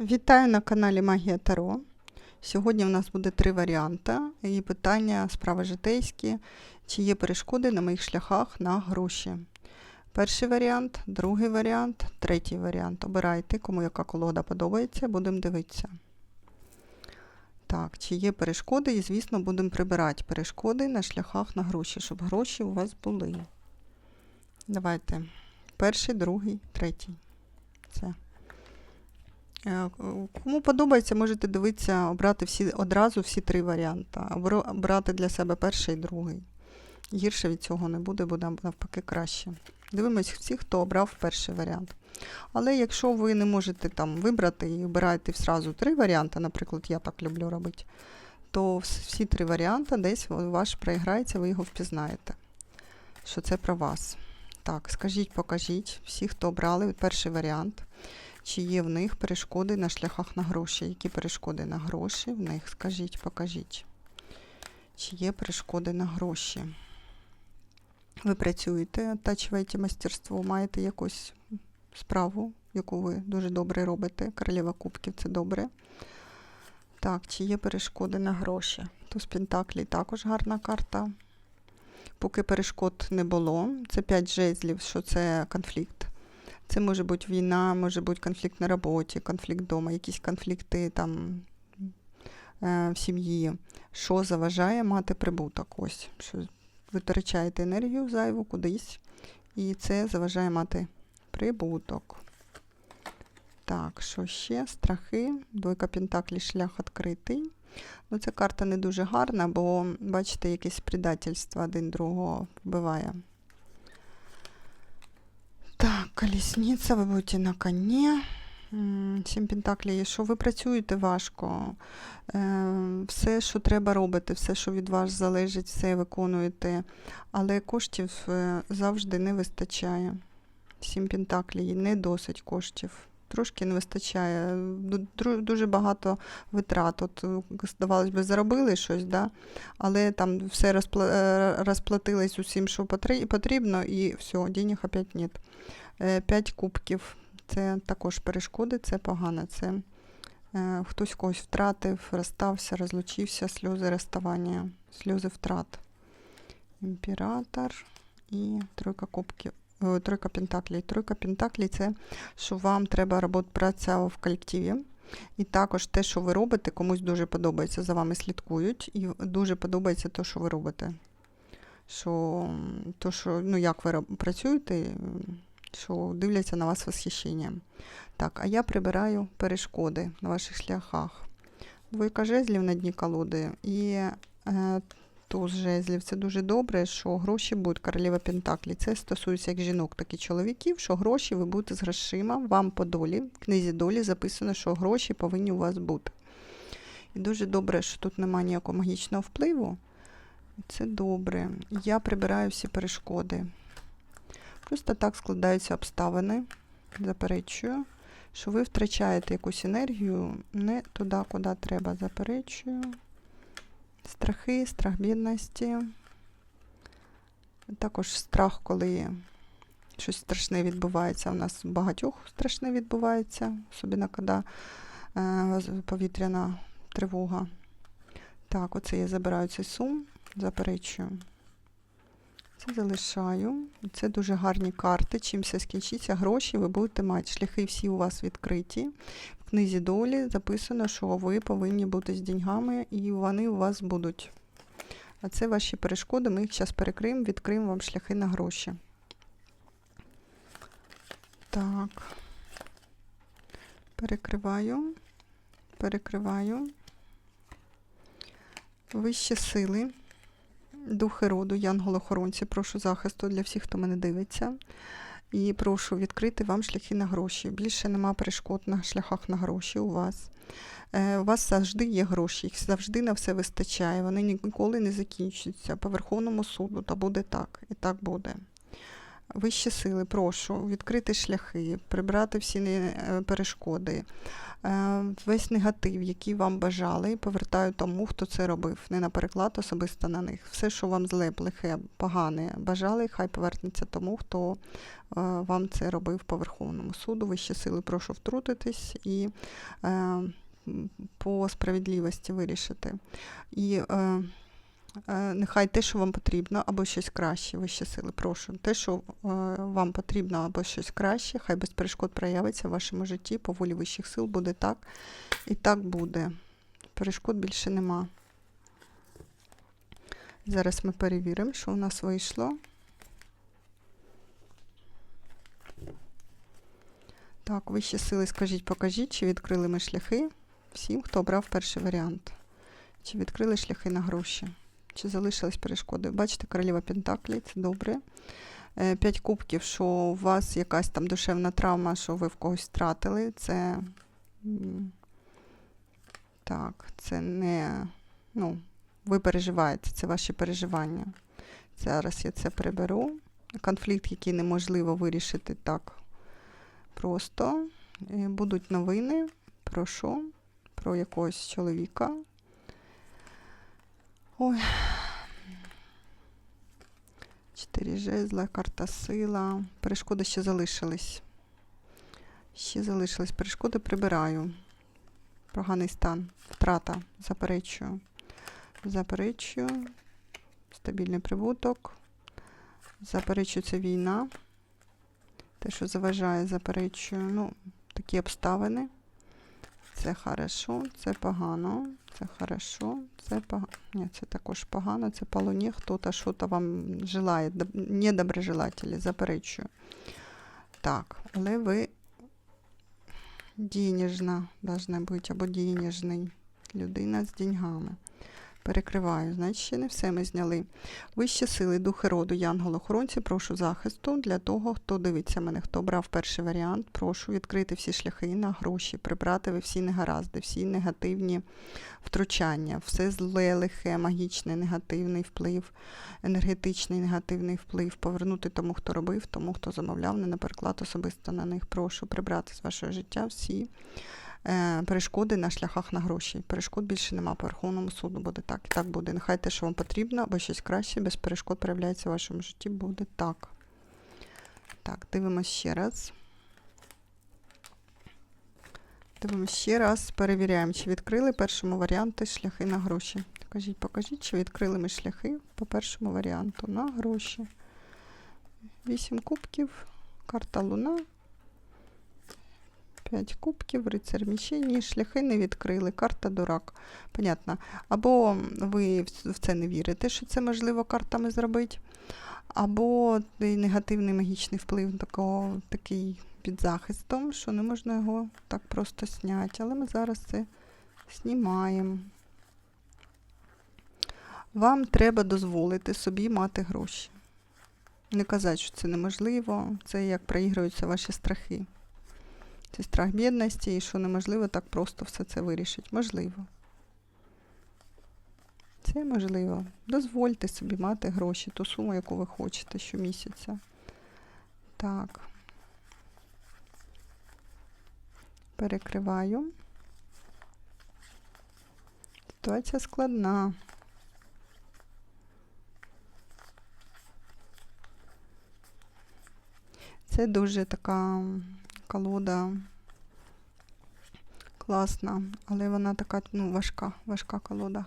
Вітаю на каналі Магія Таро. Сьогодні у нас буде три варіанти і питання справи житейські, чи є перешкоди на моїх шляхах на гроші. Перший варіант, другий варіант, третій варіант. Обирайте, кому яка колода подобається, будемо дивитися. Так, чи є перешкоди, і, звісно, будемо прибирати перешкоди на шляхах на гроші, щоб гроші у вас були. Давайте. Перший, другий, третій. Це. Е, Кому подобається, можете дивитися, обрати всі, одразу всі три варіанти. Обрати для себе перший і другий. Гірше від цього не буде, буде навпаки краще. Дивимось всі, хто обрав перший варіант. Але якщо ви не можете там вибрати і обираєте зразу три варіанти, наприклад, я так люблю робити, то всі три варіанти десь ваш проіграється, ви його впізнаєте, що це про вас. Так, скажіть, покажіть, всі, хто обрали перший варіант, чи є в них перешкоди на шляхах на гроші? Які перешкоди на гроші в них? Скажіть, покажіть. Чи є перешкоди на гроші? Ви працюєте, оттачуєте мастерство, маєте якусь справу, яку ви дуже добре робите. Королева Кубків це добре. Так, чи є перешкоди на гроші? Туз Пентаклі також гарна карта. Поки перешкод не було, це 5 жезлів, що це конфлікт. Це може бути війна, може бути конфлікт на роботі, конфлікт вдома, якісь конфлікти там е, в сім'ї. Що заважає мати прибуток? Ось, що витрачаєте енергію зайву кудись, і це заважає мати прибуток. Так, що ще? Страхи. Двойка Пентаклі, шлях відкритий. Ну, ця карта не дуже гарна, бо, бачите, якесь предательство один другого вбиває. Так, колісниця, ви будете на коні. Сім пентаклів. Що ви працюєте важко. Е, Все, що треба робити, все, що від вас залежить, все виконуєте. Але коштів е, завжди не вистачає. Сім пентаклів, не досить коштів. Трошки не вистачає. Дуже багато витрат. От, е, здавалось би, заробили щось, да? але там все е, усім, що потрібно, і все, денег опять нет. Е, П'ять кубків. Це також перешкоди, це погано. Це е, хтось когось втратив, розстався, розлучився, сльози розставання, сльози втрат. Імператор і тройка кубків. О, тройка пентаклей. Тройка пентаклей це що вам треба праця в колективі. І також те, що ви робите, комусь дуже подобається, за вами слідкують, і дуже подобається те, що ви робите. Що, то, що, ну, як ви працюєте, що дивляться на вас восхищенням. Так, а я прибираю перешкоди на ваших шляхах. Двойка жезлів на дні колоди і е, туз жезлів. Це дуже добре, що гроші будуть королева Пентаклі. Це стосується як жінок, так і чоловіків, що гроші ви будете з грошима, вам по долі. В книзі долі записано, що гроші повинні у вас бути. І дуже добре, що тут немає ніякого магічного впливу. Це добре. Я прибираю всі перешкоди. Просто так складаються обставини. Заперечую, що ви втрачаєте якусь енергію не туди, куди треба. Заперечую. Страхи, страх бідності. Також страх, коли щось страшне відбувається. У нас багатьох страшне відбувається, особливо коли е, повітряна тривога. Так, оце я забираю цей сум, заперечую. Залишаю. Це дуже гарні карти. Чим все скінчиться, гроші ви будете мати. Шляхи всі у вас відкриті. В книзі долі записано, що ви повинні бути з деньгами, і вони у вас будуть. А це ваші перешкоди. Ми їх зараз перекриємо, відкриємо вам шляхи на гроші. Так. Перекриваю. Перекриваю. Вищі сили. Духи роду, янголохоронці, прошу захисту для всіх, хто мене дивиться. І прошу відкрити вам шляхи на гроші. Більше нема перешкод на шляхах на гроші у вас. Е, у вас завжди є гроші, їх завжди на все вистачає. Вони ніколи не закінчуються. По Верховному суду, та буде так, і так буде. Вищі сили, прошу відкрити шляхи, прибрати всі е, перешкоди, е, весь негатив, який вам бажали, повертаю тому, хто це робив. Не на переклад особисто на них. Все, що вам зле, плохе, погане бажали, хай повернеться тому, хто е, вам це робив по Верховному суду. Вищі сили, прошу втрутитись і по справедливості вирішити. І Нехай те, що вам потрібно, або щось краще, вищі сили, прошу. Те, що е, вам потрібно, або щось краще, хай без перешкод проявиться в вашому житті, по волі вищих сил буде так. І так буде. Перешкод більше нема. Зараз ми перевіримо, що у нас вийшло. Так, вищі сили, скажіть, покажіть, чи відкрили ми шляхи всім, хто обрав перший варіант. Чи відкрили шляхи на гроші? Чи залишились перешкоди? Бачите, королева Пентаклі, це добре. Е, П'ять кубків, що у вас якась там душевна травма, що ви в когось втратили. Це так, це не. Ну, ви переживаєте, це ваші переживання. Зараз я це приберу. Конфлікт, який неможливо вирішити так просто. Е, Будуть новини. Про що? Про якогось чоловіка. Ой. Чотири жезла, карта сила. Перешкоди ще залишились. Ще залишились. Перешкоди прибираю. Поганий стан. Втрата. Заперечую. Заперечую. Стабільний прибуток. Заперечую це війна. Те, що заважає, заперечую. Ну, такі обставини. Це хорошо, це погано, це хорошо, це погано. Ні, це також погано, це полуні, хто-то що-то вам желає, недоброжелателі, заперечую. Так, але ви денежна должна бути, або денежний. Людина з деньгами. Перекриваю. Значить, ще не все ми зняли. Вищі сили, духи роду, янгол-охоронці, прошу захисту для того, хто дивиться мене, хто брав перший варіант. Прошу відкрити всі шляхи на гроші, прибрати ви всі негаразди, всі негативні втручання, все зле, лихе, магічний негативний вплив, енергетичний негативний вплив, повернути тому, хто робив, тому, хто замовляв, не напереклад особисто на них. Прошу прибрати з вашого життя всі перешкоди на шляхах на гроші. Перешкод більше нема по Верховному суду. Буде так і так буде. Нехай те, що вам потрібно, або щось краще, без перешкод проявляється в вашому житті, буде так. Так, дивимось ще раз. Дивимось ще раз, перевіряємо, чи відкрили першому варіанту шляхи на гроші. Покажіть, покажіть, чи відкрили ми шляхи по першому варіанту на гроші. Вісім кубків, карта Луна. 5 кубків, рицар мечей, ні, шляхи не відкрили, карта дурак. Понятно. Або ви в в це не вірите, що це можливо картами зробити, або негативний магічний вплив такого, такий під захистом, що не можна його так просто зняти. Але ми зараз це знімаємо. Вам треба дозволити собі мати гроші. Не казати, що це неможливо, це як проігруються ваші страхи. Це страх бідності і що неможливо так просто все це вирішити. Можливо. Це можливо. Дозвольте собі мати гроші, ту суму, яку ви хочете щомісяця. Так. Перекриваю. Ситуація складна. Це дуже така колода класна, але вона така ну, важка, важка колода.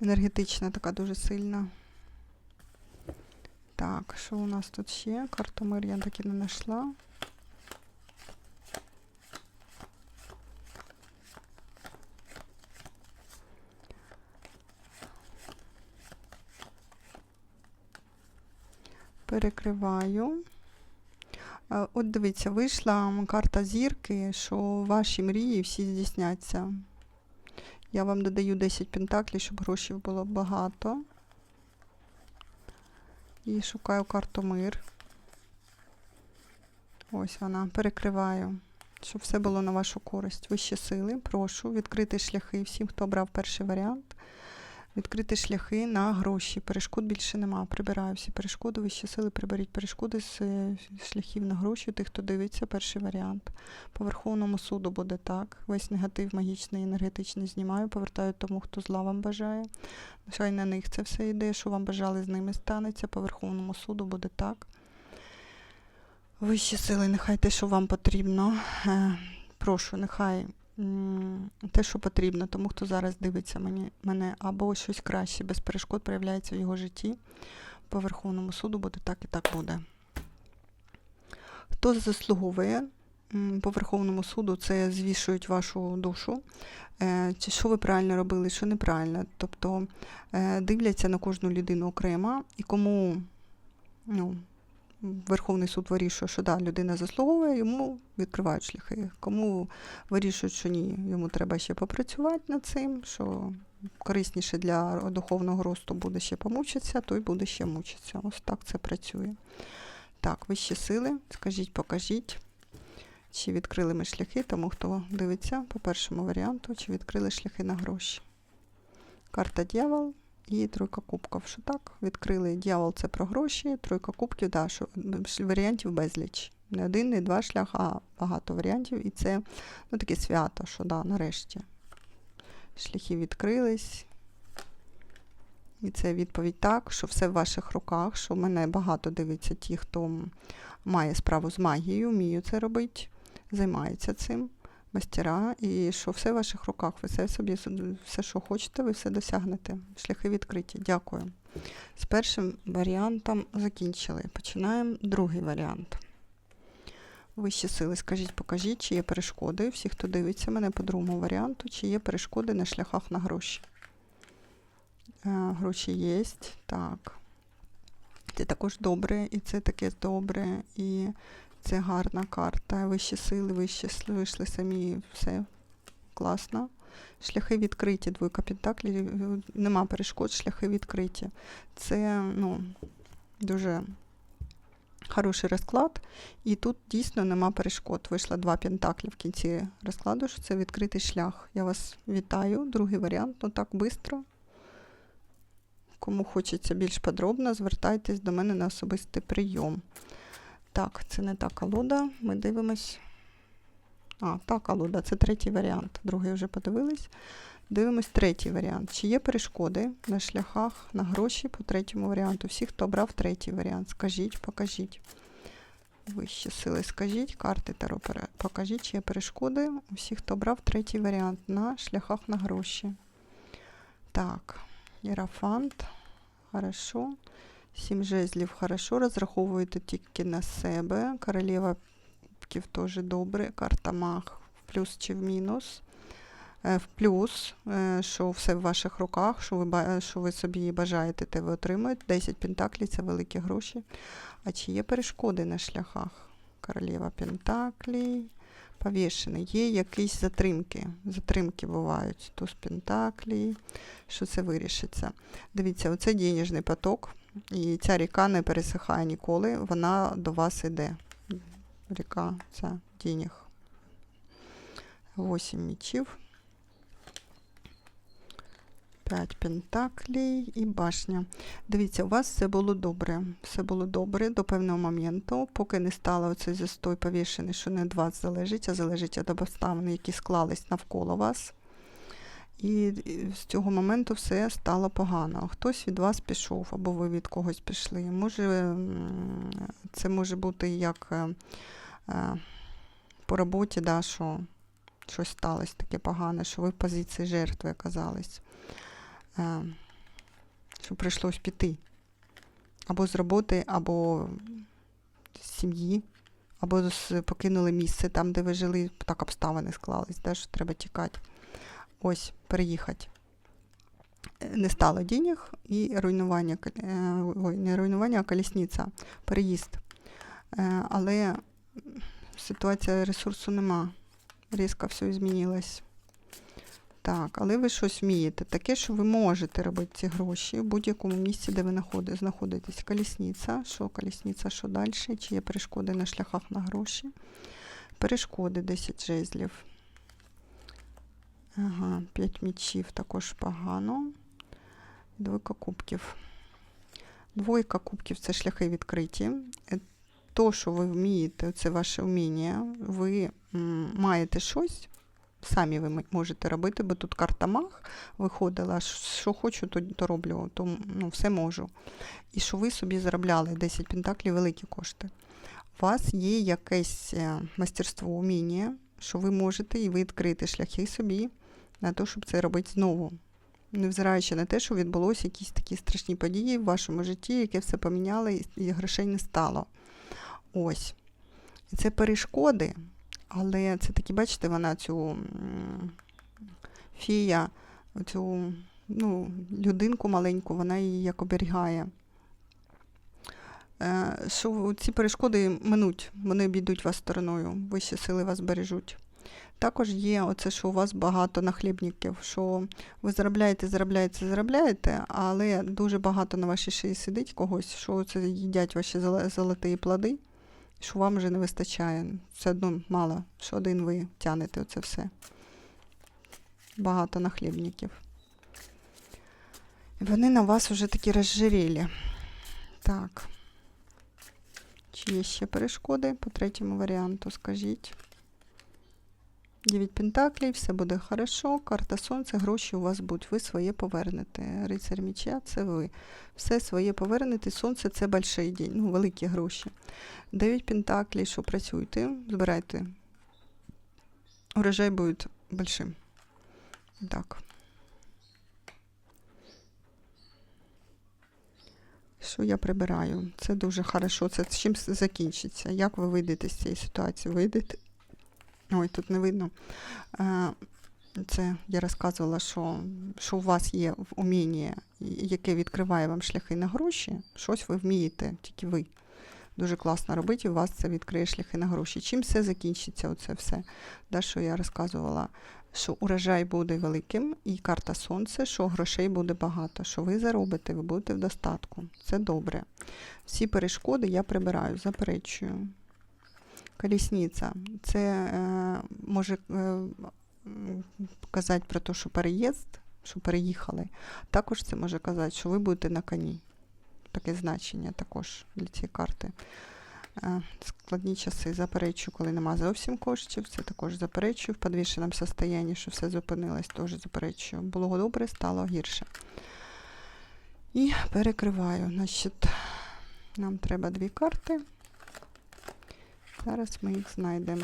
Енергетична, така дуже сильна. Так, що у нас тут ще? Карту мир я таки не знайшла. Перекриваю. Е, От дивіться, вийшла карта зірки, що ваші мрії всі здійсняться. Я вам додаю 10 пентаклів, щоб грошей було багато. І шукаю карту мир. Ось вона, перекриваю, щоб все було на вашу користь. Вищі сили, прошу відкрити шляхи всім, хто обрав перший варіант. Відкрити шляхи на гроші. Перешкод більше нема. Прибираю всі перешкоди, вищі сили, приберіть перешкоди з е, шляхів на гроші. Тих, хто дивиться, перший варіант. По Верховному суду буде так. Весь негатив магічний, енергетичний знімаю, повертаю тому, хто зла вам бажає. Нехай на них це все йде, що вам бажали, з ними станеться. По Верховному суду буде так. Вищі сили, нехай те, що вам потрібно. Е, прошу, нехай те, що потрібно, тому хто зараз дивиться мені, мене, або щось краще, без перешкод проявляється в його житті. По Верховному суду буде так і так буде. Хто заслуговує по Верховному суду, це звішують вашу душу. Е, Чи що ви правильно робили, що неправильно. Тобто е, дивляться на кожну людину окремо, і кому ну, Верховний суд вирішує, що да, людина заслуговує, йому відкривають шляхи. Кому вирішують, що ні, йому треба ще попрацювати над цим, що корисніше для духовного росту буде ще помучитися, той буде ще мучитися. Ось так це працює. Так, вищі сили, скажіть, покажіть, чи відкрили ми шляхи, тому хто дивиться по першому варіанту, чи відкрили шляхи на гроші. Карта дьявол і тройка кубків. Що так? Відкрили дьявол це про гроші, тройка кубків, да, що варіантів безліч. Не один, не два шляхи, а багато варіантів. І це ну, таке свято, що да, нарешті. Шляхи відкрились. І це відповідь так, що все в ваших руках, що мене багато дивиться ті, хто має справу з магією, вміє це робити, займається цим мастера, і що все в ваших руках, ви все собі, все, що хочете, ви все досягнете. Шляхи відкриті. Дякую. З першим варіантом закінчили. Починаємо другий варіант. Вищі сили, скажіть, покажіть, чи є перешкоди. Всі, хто дивиться мене по другому варіанту, чи є перешкоди на шляхах на гроші. Е, гроші є. Так. Це також добре, і це таке добре, і це гарна карта. Вищі сили, вищі вийшли самі, все класно. Шляхи відкриті, двойка пентаклів, нема перешкод, шляхи відкриті. Це ну, дуже хороший розклад. І тут дійсно нема перешкод. Вийшло два пентаклі в кінці розкладу, що це відкритий шлях. Я вас вітаю. Другий варіант, ну так швидко. Кому хочеться більш подробно, звертайтесь до мене на особистий прийом. Так, це не та колода. Ми дивимось. А, та колода, це третій варіант. Другий вже подивились. Дивимось третій варіант. Чи є перешкоди на шляхах на гроші по третьому варіанту? Всі, хто обрав третій варіант, скажіть, покажіть. Вищі сили, скажіть, карти Таро покажіть, чи є перешкоди. Всі, хто обрав третій варіант на шляхах на гроші. Так, Єрафант. Хорошо. Сім жезлів хорошо, розраховуєте тільки на себе. Королева кубків теж добре. Карта маг в плюс чи в мінус. Е, в плюс, е, що все в ваших руках, що ви що ви собі бажаєте, те ви отримуєте. 10 пентаклів це великі гроші. А чи є перешкоди на шляхах? Королева Пентаклій. Повішений. Є якісь затримки. Затримки бувають. Туз Пентаклій. Що це вирішиться? Дивіться, оце денежний поток. І ця ріка не пересихає ніколи, вона до вас йде. Ріка ця денег. 8 мічів. 5 пентаклей і башня. Дивіться, у вас все було добре. Все було добре до певного моменту, поки не стало оцей застой повішений, що не від вас залежить, а залежить від обставин, які склались навколо вас. І з цього моменту все стало погано. Хтось від вас пішов, або ви від когось пішли. Може, Це може бути як е, е, по роботі, да, що щось сталося таке погане, що ви в позиції жертви оказались, е, що прийшлось піти. Або з роботи, або з сім'ї, або покинули місце там, де ви жили, так обставини склались, да, що треба тікати ось переїхати. Не стало денег і руйнування, е, ой, не руйнування, а колісниця, переїзд. Е, але ситуація ресурсу нема. Різко все змінилось. Так, але ви щось вмієте. Таке, що ви можете робити ці гроші в будь-якому місці, де ви знаходитесь. Колісниця, що колісниця, що далі, чи є перешкоди на шляхах на гроші. Перешкоди 10 жезлів. Ага, 5 мічів також погано. Двойка кубків. Двойка кубків це шляхи відкриті. Е, То, що ви вмієте, це ваше вміння. Ви маєте щось, самі ви можете робити, бо тут карта маг виходила, що хочу, то, то роблю, то ну, все можу. І що ви собі заробляли 10 пентаклів великі кошти. У вас є якесь е, мастерство, уміння, що ви можете і ви відкрити шляхи собі на те, щоб це робити знову. Невзираючи на те, що відбулося якісь такі страшні події в вашому житті, яке все поміняло і, грошей не стало. Ось. Це перешкоди, але це такі, бачите, вона цю фія, цю ну, людинку маленьку, вона її як оберігає. Е, Що ці перешкоди минуть, вони обійдуть вас стороною, вищі сили вас бережуть. Також є оце, що у вас багато нахлібників, що ви заробляєте, заробляєте, заробляєте, але дуже багато на вашій шиї сидить когось, що це їдять ваші золо- золоті плоди, що вам вже не вистачає. Все одно мало, що один ви тянете оце все. Багато нахлібників. І вони на вас вже такі розжирілі. Так. Чи є ще перешкоди по третьому варіанту, скажіть. 9 пентаклів, все буде хорошо. Карта сонця, гроші у вас будуть. Ви своє повернете. Рицар меча це ви. Все своє повернете. Сонце це больший день, ну, великі гроші. 9 пентаклів, що працюйте, збирайте. Урожай буде большим. Так. Що я прибираю? Це дуже хорошо. Це з чим закінчиться? Як ви вийдете з цієї ситуації? Вийдете? Ой, тут не видно. Е, Це я розказувала, що, що у вас є в умінні, яке відкриває вам шляхи на гроші. Щось ви вмієте, тільки ви. Дуже класно робити, і у вас це відкриє шляхи на гроші. Чим все закінчиться, оце все? Да, що я розказувала, що урожай буде великим, і карта сонце, що грошей буде багато, що ви заробите, ви будете в достатку. Це добре. Всі перешкоди я прибираю, заперечую. Колісниця. Це е, може е, казати про те, що переїзд, що переїхали. Також це може казати, що ви будете на коні. Таке значення також для цієї карти. Е, Складні часи заперечую, коли нема зовсім коштів. Це також заперечую в підвішеному стані, що все зупинилось, теж заперечую. Було добре, стало гірше. І перекриваю. Значить, нам треба дві карти. Зараз ми їх знайдемо.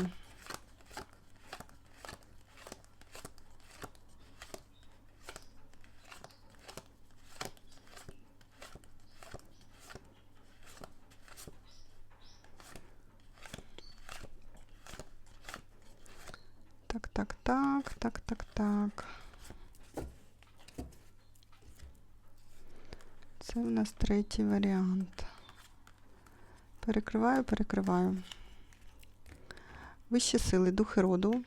Так, так, так, так, так, так. Це у нас третій варіант. Перекриваю, перекриваю. Вищі сили, духи роду.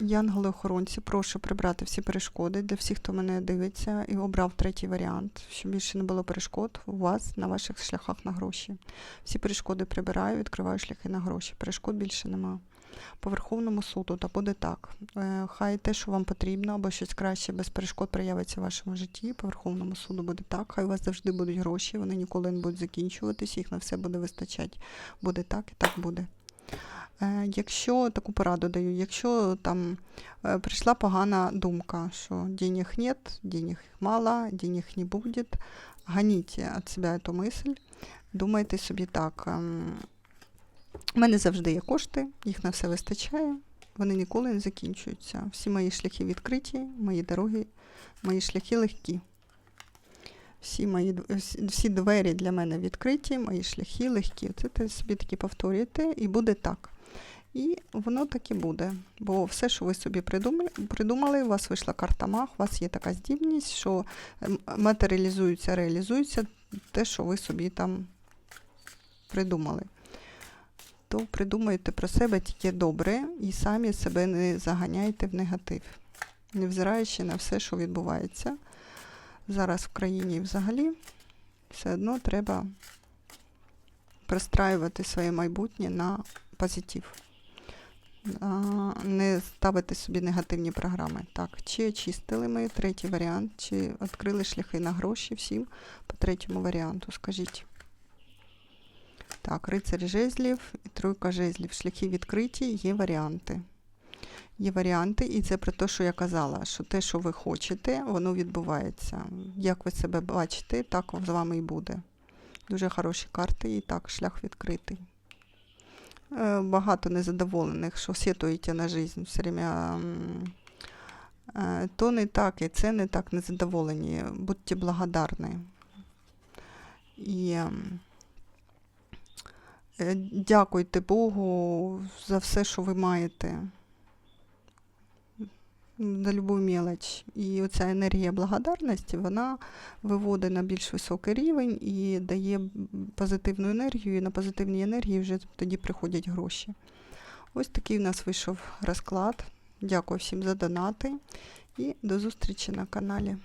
Янголи-охоронці, прошу прибрати всі перешкоди для всіх, хто мене дивиться і обрав третій варіант, щоб більше не було перешкод у вас на ваших шляхах на гроші. Всі перешкоди прибираю, відкриваю шляхи на гроші. Перешкод більше нема. По Верховному суду та буде так. Е, Хай те, що вам потрібно, або щось краще без перешкод проявиться в вашому житті. По Верховному суду буде так. Хай у вас завжди будуть гроші, вони ніколи не будуть закінчуватись, їх на все буде вистачати. Буде так і так буде. Е, Якщо таку пораду даю, якщо там е, прийшла погана думка, що денег нет, денег мало, денег не будет, гоните від себе цю мисль, думайте собі так. У мене завжди є кошти, їх на все вистачає, вони ніколи не закінчуються. Всі мої шляхи відкриті, мої дороги, мої шляхи легкі. Всі мої всі- двері для мене відкриті, мої шляхи легкі. Це ти собі таки повторюєте, і буде так. І воно так і буде. Бо все, що ви собі придумали, у вас вийшла карта маг, у вас є така здібність, що матеріалізується, реалізується те, що ви собі там придумали. То придумайте про себе тільки добре і самі себе не заганяйте в негатив, невзираючи на все, що відбувається зараз в країні і взагалі, все одно треба простраювати своє майбутнє на позитив. не ставити собі негативні програми. Так, чи очистили ми третій варіант, чи відкрили шляхи на гроші всім по третьому варіанту, скажіть. Так, рицарь жезлів і тройка жезлів. Шляхи відкриті, є варіанти. Є варіанти, і це про те, що я казала, що те, що ви хочете, воно відбувається. Як ви себе бачите, так з вами і буде. Дуже хороші карти, і так, шлях відкритий. Е, Багато незадоволених, що сетуєте на життя все время. е, То не так, і це не так незадоволені. Будьте благодарні. І дякуйте Богу за все, що ви маєте. На любу мелоч. І оця енергія благодарності, вона виводить на більш високий рівень і дає позитивну енергію, і на позитивній енергії вже тоді приходять гроші. Ось такий у нас вийшов розклад. Дякую всім за донати і до зустрічі на каналі.